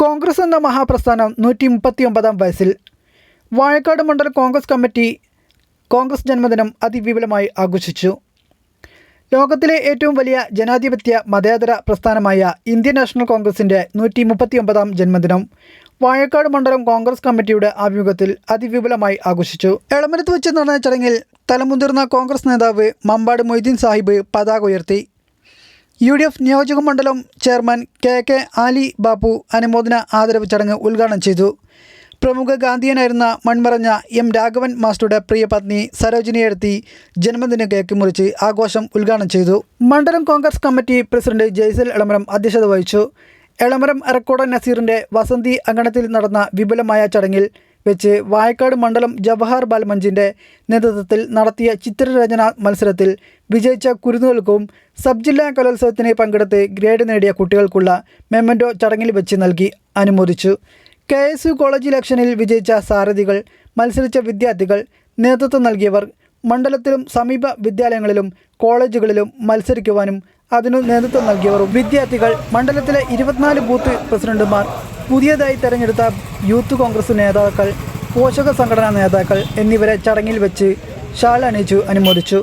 തിളങ്ങുന്ന മഹാപ്രസ്ഥാനം നൂറ്റി മുപ്പത്തിയൊമ്പതാം വയസ്സിൽ. വാഴക്കാട് മണ്ഡലം കോൺഗ്രസ് കമ്മിറ്റി കോൺഗ്രസ് ജന്മദിനം അതിവിപുലമായി ആഘോഷിച്ചു. ലോകത്തിലെ ഏറ്റവും വലിയ ജനാധിപത്യ മതേതര പ്രസ്ഥാനമായ ഇന്ത്യൻ നാഷണൽ കോൺഗ്രസിന്റെ നൂറ്റി മുപ്പത്തിയൊമ്പതാം ജന്മദിനം വാഴക്കാട് മണ്ഡലം കോൺഗ്രസ് കമ്മിറ്റിയുടെ ആഭിമുഖ്യത്തിൽ അതിവിപുലമായി ആഘോഷിച്ചു. എളമരത്ത് വെച്ച് നടന്ന ചടങ്ങിൽ തലമുതിർന്ന കോൺഗ്രസ് നേതാവ് മമ്പാട് മൊയ്തീൻ സാഹിബ് പതാക ഉയർത്തി. യു ഡി എഫ് നിയോജക മണ്ഡലം chairman K K Ali Bappu അനുമോദന ആദരവ് ചടങ്ങ് ഉദ്ഘാടനം ചെയ്തു. പ്രമുഖ ഗാന്ധിയനായിരുന്ന മൺമറഞ്ഞ എം രാഘവൻ മാസ്റ്ററുടെ പ്രിയ പത്നി സരോജിനിയെടുത്തി ജന്മദിന കേക്ക് മുറിച്ച് ആഘോഷം ഉദ്ഘാടനം ചെയ്തു. മണ്ഡലം കോൺഗ്രസ് കമ്മിറ്റി പ്രസിഡന്റ് ജയ്സൽ എളമരം അധ്യക്ഷത വഹിച്ചു. എളമരം എറക്കോട നസീറിന്റെ വസന്തി അങ്കണത്തിൽ നടന്ന വിപുലമായ ചടങ്ങിൽ വെച്ച് വായക്കാട് മണ്ഡലം ജവഹർ ബാൽമഞ്ചിന്റെ നേതൃത്വത്തിൽ നടത്തിയ ചിത്രരചന മത്സരത്തിൽ വിജയിച്ച കുരുന്നുകൾക്കും സബ് ജില്ലാ കലോത്സവത്തിന് പങ്കെടുത്ത് ഗ്രേഡ് നേടിയ കുട്ടികൾക്കുള്ള മെമ്മന്റോ ചടങ്ങിൽ വെച്ച് നൽകി അനുമോദിച്ചു. കെ എസ് യു കോളേജ് ഇലക്ഷനിൽ വിജയിച്ച സാരഥികൾ മത്സരിച്ച വിദ്യാർത്ഥികൾ നേതൃത്വം നൽകിയവർ മണ്ഡലത്തിലും സമീപ വിദ്യാലയങ്ങളിലും കോളേജുകളിലും മത്സരിക്കുവാനും അതിനു നേതൃത്വം നൽകിയവർ വിദ്യാർത്ഥികൾ മണ്ഡലത്തിലെ ഇരുപത്തിനാല് ബൂത്ത് പ്രസിഡന്റുമാർ പുതിയതായി തെരഞ്ഞെടുത്ത യൂത്ത് കോൺഗ്രസ് നേതാക്കൾ പോഷക സംഘടനാ നേതാക്കൾ എന്നിവരെ ചടങ്ങിൽ വെച്ച് ഷാൾ അണിയിച്ചു അനുമോദിച്ചു.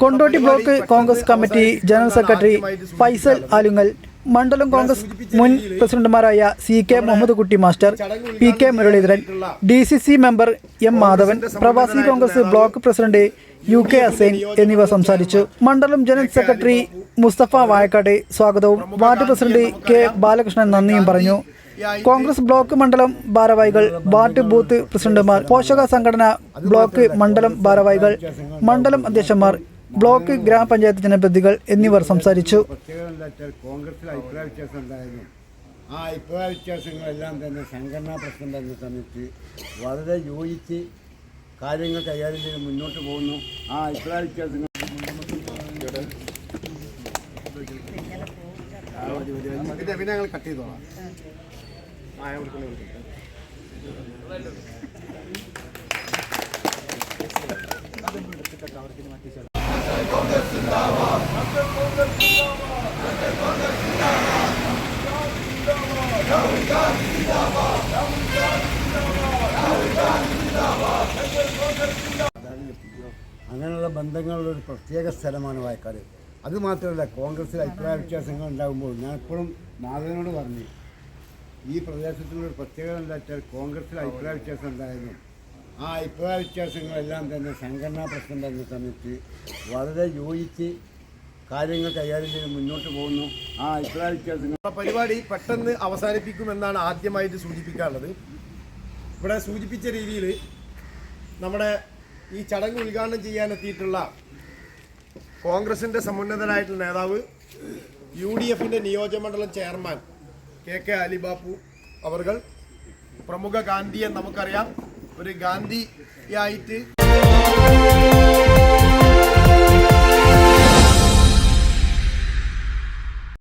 Kondotty block Congress committee general secretary Faisal Alungal മണ്ഡലം കോൺഗ്രസ് മുൻ പ്രസിഡന്റുമാരായ C K Muhammad Kutty master P K Muraleedharan D C C member M Madhavan Pravasi Congress block president U K Hussain എന്നിവ സംസാരിച്ചു. മണ്ഡലം ജനറൽ സെക്രട്ടറി മുസ്തഫ വായക്കാട് സ്വാഗതവും ward president K Balakrishnan നന്ദിയും പറഞ്ഞു. Congress block മണ്ഡലം ഭാരവാഹികൾ വാർഡ് ബൂത്ത് പ്രസിഡന്റുമാർ പോഷക സംഘടന ബ്ലോക്ക് മണ്ഡലം ഭാരവാഹികൾ മണ്ഡലം അധ്യക്ഷന്മാർ ബ്ലോക്ക് ഗ്രാമപഞ്ചായത്ത് ജനപ്രതിനിധികൾ എന്നിവർ സംസാരിച്ചു. കോൺഗ്രസിൽ അഭിപ്രായ വ്യത്യാസം ഉണ്ടായിരുന്നു ആ അഭിപ്രായ വ്യത്യാസങ്ങളെല്ലാം തന്നെ സംഘടനാ പ്രശ്നം വരുന്ന സമയത്ത് വളരെ യോജിച്ച് കാര്യങ്ങൾ കൈകാര്യം ചെയ്ത് മുന്നോട്ട് പോകുന്നു. ആ അഭിപ്രായ വ്യത്യാസങ്ങൾ പിന്നെ ഞങ്ങൾ കട്ട് ചെയ്തോളാം. അങ്ങനെയുള്ള ബന്ധങ്ങളുള്ള ഒരു പ്രത്യേക സ്ഥലമാണ് വായക്കാട്. അതുമാത്രമല്ല കോൺഗ്രസ്സിൽ അഭിപ്രായ വ്യത്യാസങ്ങൾ ഉണ്ടാകുമ്പോൾ ഞാൻ എപ്പോഴും മാധവനോട് പറഞ്ഞു ഈ പ്രദേശത്തിനുള്ള പ്രത്യേകത എന്താ വെച്ചാൽ കോൺഗ്രസിൽ അഭിപ്രായ വ്യത്യാസം ഉണ്ടായിരുന്നു ആ അഭിപ്രായ വ്യത്യാസങ്ങളെല്ലാം തന്നെ സംഘടനാ പ്രശ്നം തന്നെ സമയത്ത് വളരെ യോജിച്ച് കാര്യങ്ങൾ കൈകാര്യം ചെയ്ത് മുന്നോട്ട് പോകുന്നു. ആ അഭിപ്രായ വ്യത്യാസങ്ങൾ പരിപാടി പെട്ടെന്ന് അവസാനിപ്പിക്കുമെന്നാണ് ആദ്യമായിട്ട് സൂചിപ്പിക്കാനുള്ളത് ഇവിടെ സൂചിപ്പിച്ച രീതിയിൽ നമ്മുടെ ഈ ചടങ്ങ് ഉദ്ഘാടനം ചെയ്യാനെത്തിയിട്ടുള്ള കോൺഗ്രസിന്റെ സമുന്നതനായിട്ടുള്ള നേതാവ് യു ഡി എഫിന്റെ നിയോജകമണ്ഡലം ചെയർമാൻ കെ കെ അലിബാപ്പു അവർ പ്രമുഖ ഗാന്ധിയെ നമുക്കറിയാം. ഒരു ഗാന്ധിയായിട്ട്